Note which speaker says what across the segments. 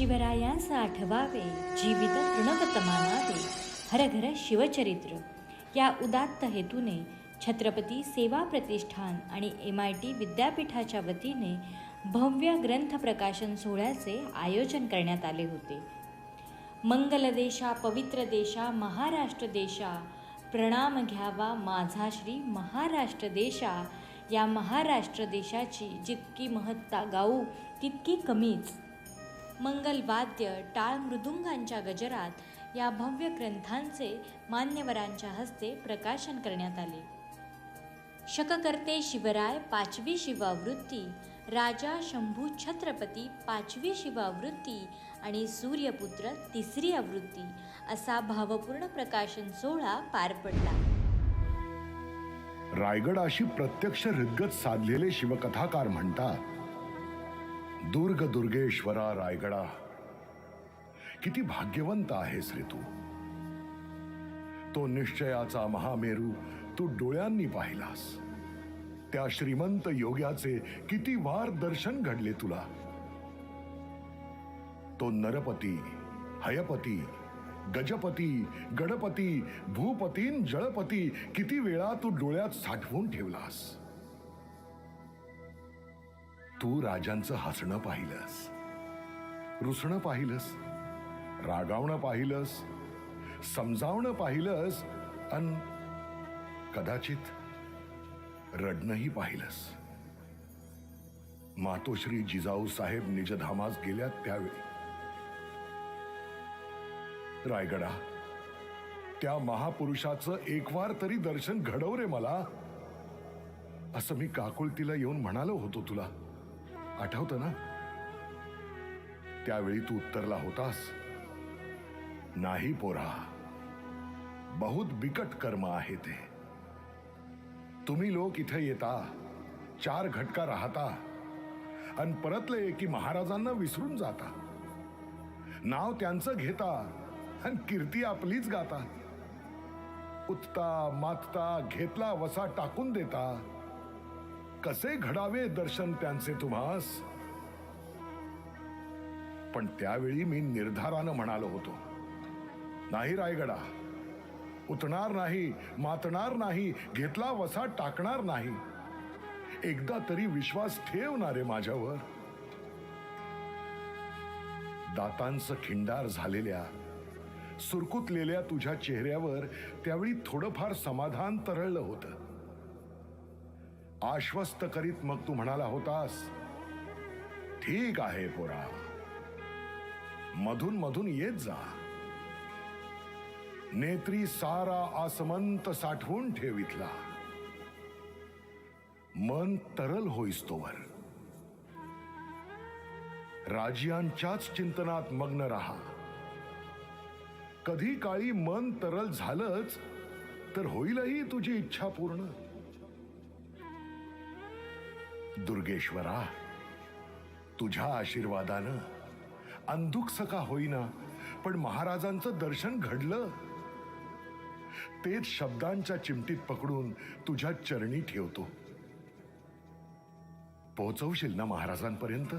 Speaker 1: शिवरायांस आठवावे जीवित तृणगत मानावे हरघर शिवचरित्र. या उदात्त हेतूने छत्रपती सेवा प्रतिष्ठान आणि एम आय टी विद्यापीठाच्या वतीने भव्य ग्रंथ प्रकाशन सोहळ्याचे आयोजन करण्यात आले होते. मंगल देशा पवित्र देशा महाराष्ट्र देशा प्रणाम घ्यावा माझा श्री महाराष्ट्र देशा. या महाराष्ट्र देशाची जितकी महत्ता गाऊ तितकी कमीच. मंगलवाद्य टाळ मृदुंगांच्या गजरात या भव्य ग्रंथांचे मान्यवरांच्या हस्ते प्रकाशन करण्यात आले. शककर्ते शिवराय पाचवी शिवावृत्ती राजा शंभू छत्रपती पाचवी शिवावृत्ती आणि सूर्यपुत्र तिसरी आवृत्ती असा भावपूर्ण प्रकाशन सोहळा पार पडला.
Speaker 2: रायगडाशी प्रत्यक्ष हृदगत साधलेले शिवकथाकार म्हणतात दुर्ग दुर्गेश्वरा रायगडा. किती भाग्यवंत आहेस रे तू. तो निश्चयाचा महामेरू तू डोळ्यांनी पाहिलास. त्या श्रीमंत योग्याचे किती वार दर्शन घडले तुला. तो नरपती हयपती गजपती गणपती भूपतीन जळपती किती वेळा तू डोळ्यात साठवून ठेवलास. तू राजांचं हसणं पाहिलंस. रुसणं पाहिलंस. रागावणं पाहिलंस. समजावणं पाहिलंस. अन कदाचित रडणंही पाहिलंस. मातोश्री जिजाऊ साहेब निजधामास गेल्यात त्यावेळी. रायगडा त्या महापुरुषाचं एक वार तरी दर्शन घडव रे मला. असं मी काकुळतीला येऊन म्हणालो होतो तुला. आठवतं ना? त्यावेळी तू उत्तरला होतास. नाही पोरा. बहुत बिकट कर्म आहे ते. तुम्ही लोक इथे येता चार घटका राहता आणि परतले की महाराजांना विसरून जाता. नाव त्यांचं घेता आणि कीर्ती आपलीच गाता. उत्ता मातता घेतला वसा टाकून देता कसे घडावे दर्शन त्यांचे तुम्हास? पण त्यावेळी मी निर्धारानं म्हणालो होतो नाही रायगडा उतणार नाही मातणार नाही घेतला वसा टाकणार नाही. एकदा तरी विश्वास ठेवणारे माझ्यावर. दातांचं खिंडार झालेल्या सुरकुतलेल्या तुझ्या चेहऱ्यावर त्यावेळी थोडंफार समाधान तरळलं होतं. आश्वस्त करीत मग तू म्हणाला होतास ठीक आहे पोरा मधून मधून येत जा. नेत्री सारा आसमंत साठवून ठेवितला. मन तरल होईस तोवर. राजियांच्याच चिंतनात मग्न राहा. कधी काळी मन तरल झालंच तर होईलही तुझी इच्छा पूर्ण. दुर्गेश्वरा तुझ्या आशीर्वादानं अंधुक का होईना पण महाराजांचं दर्शन घडलं. तेच शब्दांच्या चिमटीत पकडून तुझ्या चरणी ठेवतो. पोहोचवशील ना महाराजांपर्यंत?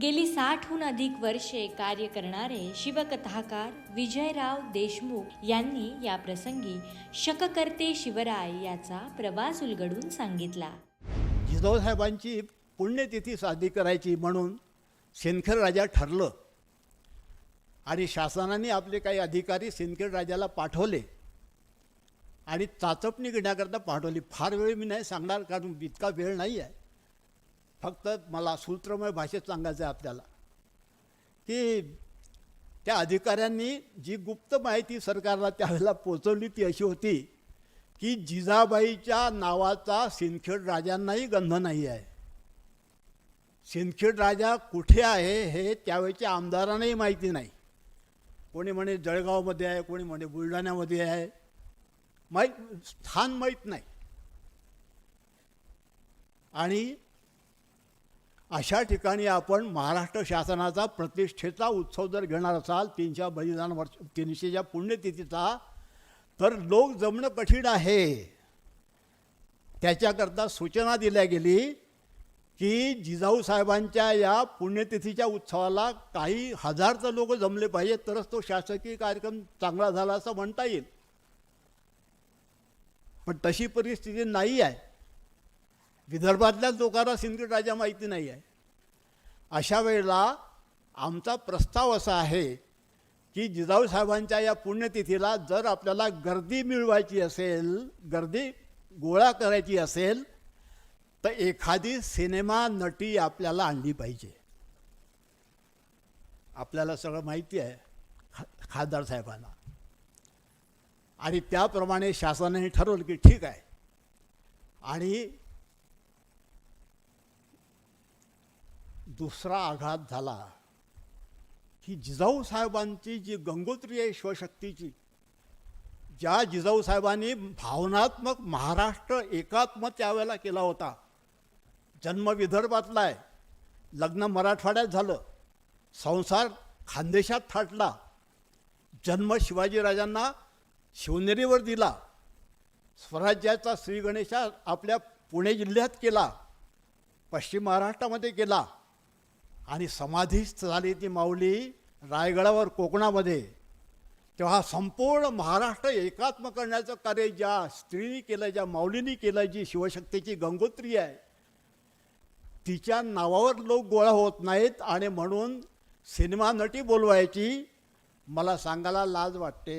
Speaker 1: गेली साठहून अधिक वर्षे कार्य करणारे शिवकथाकार विजयराव देशमुख यांनी या प्रसंगी शककर्ते शिवराय याचा प्रवास उलगडून सांगितला.
Speaker 3: जिजाऊसाहेबांची पुण्यतिथी साजरी करायची म्हणून सिंदखेड राजा ठरलं आणि शासनाने आपले काही अधिकारी सिंदखेड राजाला पाठवले आणि चाचपणी घेण्याकरता पाठवली. फार वेळ मी नाही सांगणार कारण इतका वेळ नाही आहे फक्त मला सूत्रमय भाषेत सांगायचं आहे आपल्याला. की त्या अधिकाऱ्यांनी जी गुप्त माहिती सरकारला त्यावेळेला पोचवली ती अशी होती की जिजाबाईच्या नावाचा सिंदखेड राजांनाही गंध नाही आहे. सिंदखेड राजा कुठे आहे हे त्यावेळेच्या आमदारांनाही माहिती नाही. कोणी म्हणे जळगावमध्ये आहे कोणी म्हणे बुलढाण्यामध्ये आहे. माहीत स्थान माहीत नाही. आणि अशा ठिकाणी आपण महाराष्ट्र शासनाचा प्रतिष्ठेचा उत्सव जर घेणार असाल तीनशे बलिदान वर्ष तीनशेच्या पुण्यतिथीचा तर लोक जमणं कठीण आहे. त्याच्याकरता सूचना दिल्या गेली की जिजाऊ साहेबांच्या या पुण्यतिथीच्या उत्सवाला काही हजारचं लोक जमले पाहिजेत तरच तो शासकीय कार्यक्रम चांगला झाला असं म्हणता येईल. पण तशी परिस्थिती नाही आहे. विदर्भातल्याच लोकांना सिंदखेड राजा माहिती नाही आहे. अशा वेळेला आमचा प्रस्ताव असा आहे की जिजाऊ साहेबांच्या या पुण्यतिथीला जर आपल्याला गर्दी मिळवायची असेल गर्दी गोळा करायची असेल तर एखादी सिनेमा नटी आपल्याला आणली पाहिजे. आपल्याला सगळं माहिती आहे खा खासदार साहेबांना. आणि त्याप्रमाणे शासनाने ठरवलं की ठीक आहे. आणि दुसरा आघात झाला. की जिजाऊ साहेबांची जी गंगोत्री आहे शिवशक्तीची ज्या जिजाऊ साहेबांनी भावनात्मक महाराष्ट्र एकात्म त्यावेळेला केला होता. जन्म विदर्भातला आहे. लग्न मराठवाड्यात झालं. संसार खानदेशात थाटला. जन्म शिवाजीराजांना शिवनेरीवर दिला. स्वराज्याचा श्रीगणेशा आपल्या पुणे जिल्ह्यात केला. पश्चिम महाराष्ट्रामध्ये केला. आणि समाधी झाली ती माऊली रायगडावर कोकणामध्ये. तेव्हा संपूर्ण महाराष्ट्र एकात्म करण्याचं कार्य ज्या स्त्रीने केलं ज्या माऊलीनी केलं जी शिवशक्तीची गंगोत्री आहे तिच्या नावावर लोक गोळा होत नाहीत आणि म्हणून सिनेमा नटी बोलवायची मला सांगायला लाज वाटते.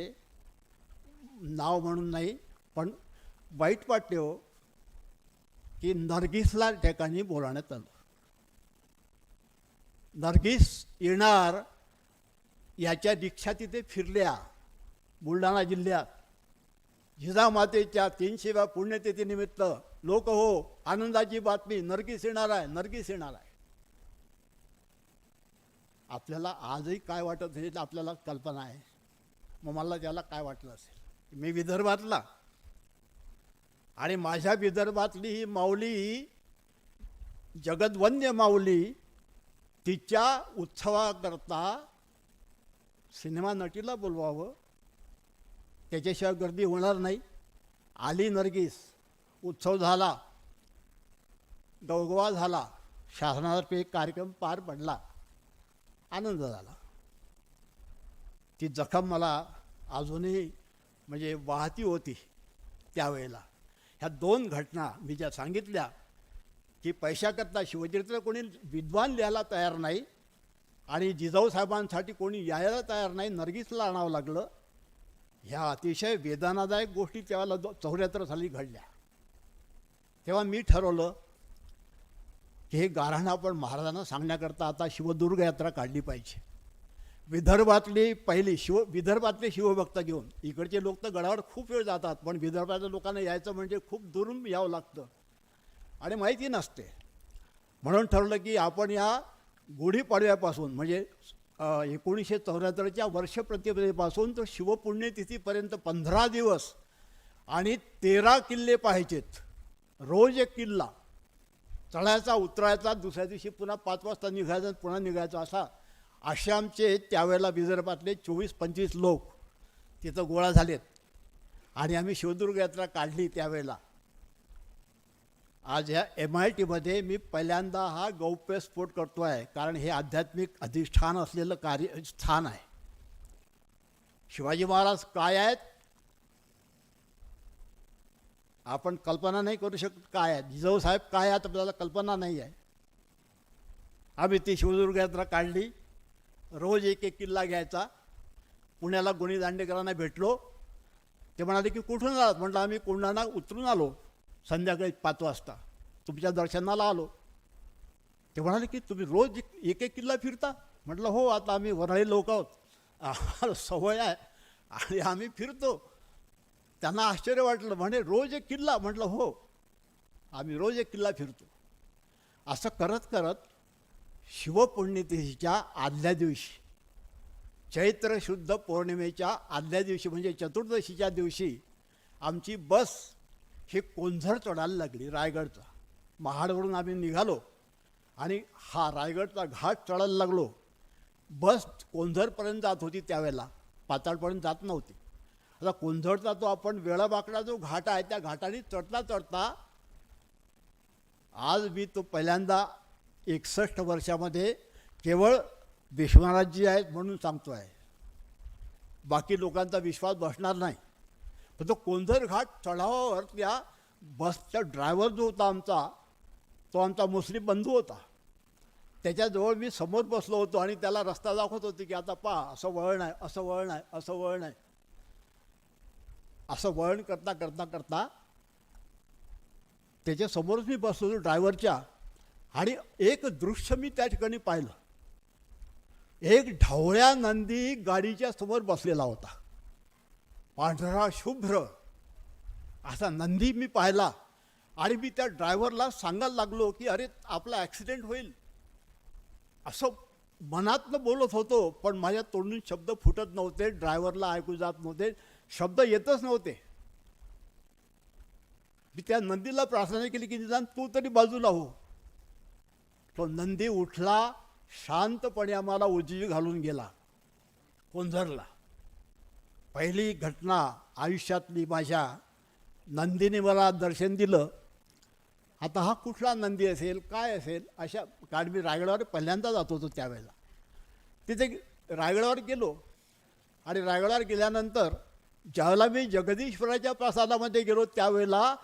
Speaker 3: नाव म्हणून नाही पण वाईट वाटते हो की नर्गिसला ठिकाणी बोलावण्यात आलं. नर्गिस येणार याच्या दीक्षा तिथे फिरल्या बुलढाणा जिल्ह्यात. जिजामातेच्या तीनशेव्या पुण्यतिथीनिमित्त लोक हो आनंदाची बातमी नरगिस येणार आहे नर्गिस येणार आहे. आपल्याला आजही काय वाटत हे आपल्याला कल्पना आहे. मग मला त्याला काय वाटलं असेल? मी विदर्भातला. आणि माझ्या विदर्भातली ही माऊली जगदवन्य माऊली तिच्या उत्सवाकरता सिनेमा नटीला बोलवावं. त्याच्याशिवाय गर्दी होणार नाही. आली नर्गिस. उत्सव झाला. गवगवा झाला. शासनातर्फे एक कार्यक्रम पार पडला. आनंद झाला. ती जखम मला अजूनही म्हणजे वाहती होती त्यावेळेला. ह्या दोन घटना मी ज्या सांगितल्या की पैशाकरता शिवचरित्र कोणी विद्वान लिहायला तयार नाही आणि जिजाऊसाहेबांसाठी कोणी यायला तयार नाही नर्गिसला आणावं लागलं ह्या अतिशय वेदनादायक गोष्टी त्यावेळेला चौऱ्याहत्तर साली घडल्या. तेव्हा मी ठरवलं की हे गाऱ्हाणं आपण महाराजांना सांगण्याकरता आता शिवदुर्ग यात्रा काढली पाहिजे. विदर्भातली पहिली शिव विदर्भातले शिवभक्त घेऊन इकडचे लोक तर गडावर खूप वेळ जातात पण विदर्भातल्या लोकांना यायचं म्हणजे खूप दुरून यावं लागतं. आणि माहिती नसते. म्हणून ठरलं की आपण या गुढीपाडव्यापासून म्हणजे एकोणीसशे चौऱ्याहत्तरच्या वर्षप्रतिपदेपासून तर शिवपुण्यतिथीपर्यंत पंधरा दिवस आणि तेरा किल्ले पाहायचेत. रोज एक किल्ला. चढायचा उतरायचा दुसऱ्या दिवशी पुन्हा पाच वाजता निघायचा पुन्हा निघायचा असा. असे आमचे त्यावेळेला विदर्भातले चोवीस पंचवीस लोक तिथं गोळा झालेत. आणि आम्ही शिवदुर्ग यात्रा काढली त्यावेळेला. आज ह्या एम आय टीमध्ये मी पहिल्यांदा हा गौप्यस्फोट करतो आहे कारण हे आध्यात्मिक अधिष्ठान असलेलं कार्य स्थान आहे. शिवाजी महाराज काय आहेत? आपण कल्पना नाही करू शकत काय आहेत. जिजाऊसाहेब काय आहेत आपल्याला कल्पना नाही आहे. आम्ही ती शिवदुर्ग यात्रा काढली. रोज एक एक किल्ला घ्यायचा. पुण्याला गुणी दांडेकरांना भेटलो. ते म्हणाले की कुठून आलात? म्हटलं आम्ही कोंढाणा उतरून आलो. संध्याकाळी पाच वाजता. तुमच्या दर्शनाला आलो. ते म्हणाले की तुम्ही रोज एक- एक किल्ला फिरता? म्हटलं हो आता आम्ही वराळी लोक आहोत. आम्हाला सवय आहे. आणि आम्ही फिरतो. त्यांना आश्चर्य वाटलं. म्हणे रोज एक किल्ला? म्हटलं हो आम्ही रोज एक किल्ला फिरतो. असं करत करत शिवपुण्यतिथीच्या आदल्या दिवशी चैत्र शुद्ध पौर्णिमेच्या आदल्या दिवशी म्हणजे चतुर्दशीच्या दिवशी आमची बस हे कोंझर चढायला लागली रायगडचा. महाडवरून आम्ही निघालो आणि हा रायगडचा घाट चढायला लागलो. बस कोंझरपर्यंत जात होती त्यावेळेला. पाताळपर्यंत जात नव्हती. आता कोंझरचा तो आपण वेळाबाकडा जो घाट आहे त्या घाटाने चढता चढता आज मी तो पहिल्यांदा एकसष्ट वर्षामध्ये केवळ भीष्मराजजी आहेत म्हणून सांगतो आहे बाकी लोकांचा विश्वास बसणार नाही. पण तो कोंझर घाट चढावावरतल्या बसचा ड्रायव्हर जो होता आमचा तो आमचा मुस्लिम बंधू होता. त्याच्याजवळ मी समोर बसलो होतो आणि त्याला रस्ता दाखवत होते की आता पा असं वळण आहे असं वळण आहे असं वळण आहे. असं वळण करता करता करता त्याच्यासमोरच मी बसलो होतो ड्रायव्हरच्या आणि एक दृश्य मी त्या ठिकाणी पाहिलं. एक ढवळ्या नंदी गाडीच्या समोर बसलेला होता. पांढरा शुभ्र. असा नंदी मी पाहिला. आणि मी त्या ड्रायव्हरला सांगायला लागलो की अरे आपला ॲक्सिडेंट होईल. असं मनातनं बोलत होतो पण माझ्या तोंडून शब्द फुटत नव्हते ड्रायव्हरला ऐकू जात नव्हते शब्द येतच नव्हते. मी त्या नंदीला प्रार्थना केली की निदान तू तरी बाजूला हो. तो नंदी उठला शांतपणे आम्हाला उजी घालून गेला. कोंझरला पहिली घटना आयुष्यातली माझ्या नंदीने मला दर्शन दिलं. आता हा कुठला नंदी असेल काय असेल अशा कारण मी रायगडावर पहिल्यांदा जात होतो त्यावेळेला. तिथे रायगडावर गेलो आणि रायगडावर गेल्यानंतर ज्यावेळेला मी जगदीश्वराच्या प्रसादामध्ये गेलो त्यावेळेला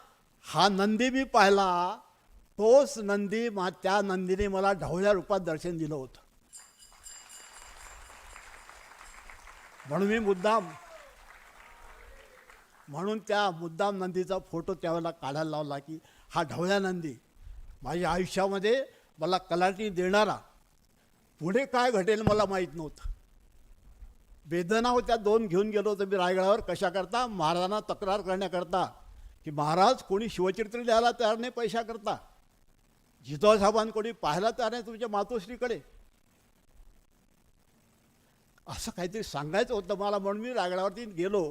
Speaker 3: हा नंदी मी पाहिला. तोच नंदी मा त्या नंदीने मला ढवळ्या रूपात दर्शन दिलं होतं. म्हणून मी मुद्दाम म्हणून त्या मुद्दाम नंदीचा फोटो त्यावेळेला काढायला लावला की हा ढवळ्या नंदी माझ्या आयुष्यामध्ये मला कलाटी देणारा पुढे काय घटेल मला माहीत नव्हतं. वेदना होत्या दोन घेऊन गेलो होतो मी रायगडावर. कशाकरता महाराजांना तक्रार करण्याकरता की महाराज कोणी शिवचरित्र लिहायला तयार नाही पैशाकरता जिजाऊ कोणी पाहायला तयार नाही तुमच्या मातोश्रीकडे. असं काहीतरी सांगायचं होतं मला म्हणून मी रायगडावरती गेलो.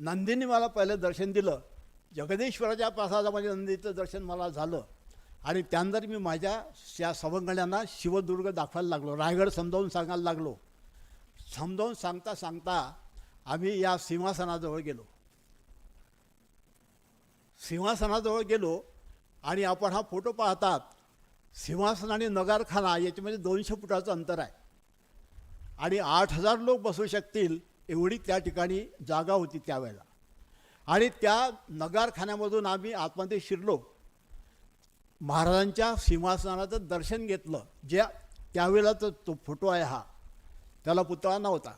Speaker 3: नंदीने मला पहिलं दर्शन दिलं. जगदीश्वराच्या प्रसादामध्ये नंदीचं दर्शन मला झालं. आणि त्यानंतर मी माझ्या त्या सवंगण्यांना शिवदुर्ग दाखवायला लागलो. रायगड समजावून सांगायला लागलो. समजावून सांगता सांगता आम्ही या सिंहासनाजवळ गेलो. सिंहासनाजवळ गेलो आणि आपण हा फोटो पाहतात सिंहासन आणि नगारखाना याच्यामध्ये दोनशे फुटाचं अंतर आहे. आणि आठ हजार लोक बसू शकतील एवढी त्या ठिकाणी जागा होती त्यावेळेला. आणि त्या नगारखान्यामधून आम्ही आतमध्ये शिरलो. महाराजांच्या सिंहासनाचं दर्शन घेतलं. ज्या त्यावेळेला तो तो फोटो आहे हा. त्याला पुतळा नव्हता.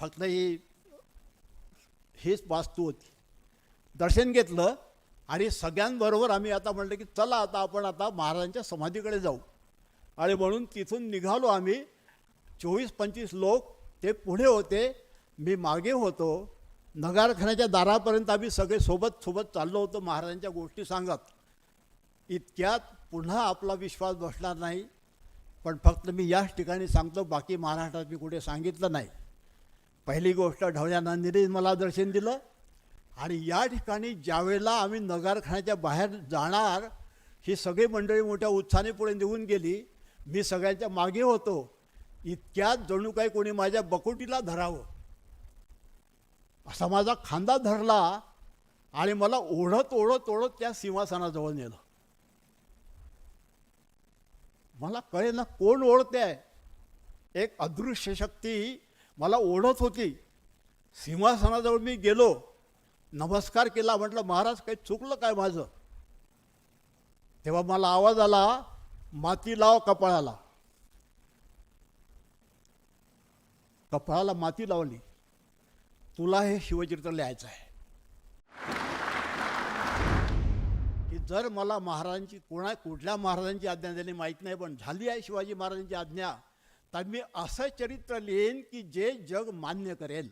Speaker 3: फक्त ही हीच वास्तू होती. दर्शन घेतलं आणि सगळ्यांबरोबर आम्ही आता म्हटलं की चला आता आपण आता महाराजांच्या समाधीकडे जाऊ. आणि म्हणून तिथून निघालो आम्ही. चोवीस पंचवीस लोक ते पुढे होते. मी मागे होतो. नगारखान्याच्या दारापर्यंत आम्ही सगळे सोबत सोबत चाललो होतो. महाराजांच्या गोष्टी सांगत. इतक्यात पुन्हा आपला विश्वास बसणार नाही. पण फक्त मी याच ठिकाणी सांगतो. बाकी महाराष्ट्रात मी कुठे सांगितलं नाही. पहिली गोष्ट ढवळ्या नंदीने मला दर्शन दिलं. आणि या ठिकाणी ज्यावेळेला आम्ही नगारखान्याच्या बाहेर जाणार ही सगळी मंडळी मोठ्या उत्साहाने पुढे निघून गेली. मी सगळ्यांच्या मागे होतो. इतक्यात जणू काही कोणी माझ्या बकुटीला धरावं. असा माझा खांदा धरला आणि मला ओढत ओढत ओढत त्या सिंहासनाजवळ नेलं. मला कळे ना कोण ओढते आहे एक अदृश्य शक्ती मला ओढत होती. सिंहासनाजवळ मी गेलो. नमस्कार केला. म्हटलं महाराज काही चुकलं काय माझं? तेव्हा मला आवाज आला माती लाव कपाळाला. कपाळाला माती लावली. तुला हे शिवचरित्र लिहायचं आहे. की जर मला महाराजांची कोणा कुठल्या महाराजांची आज्ञा झाली माहीत नाही पण झाली आहे शिवाजी महाराजांची आज्ञा तर मी असं चरित्र लिहीन की जे जग मान्य करेल.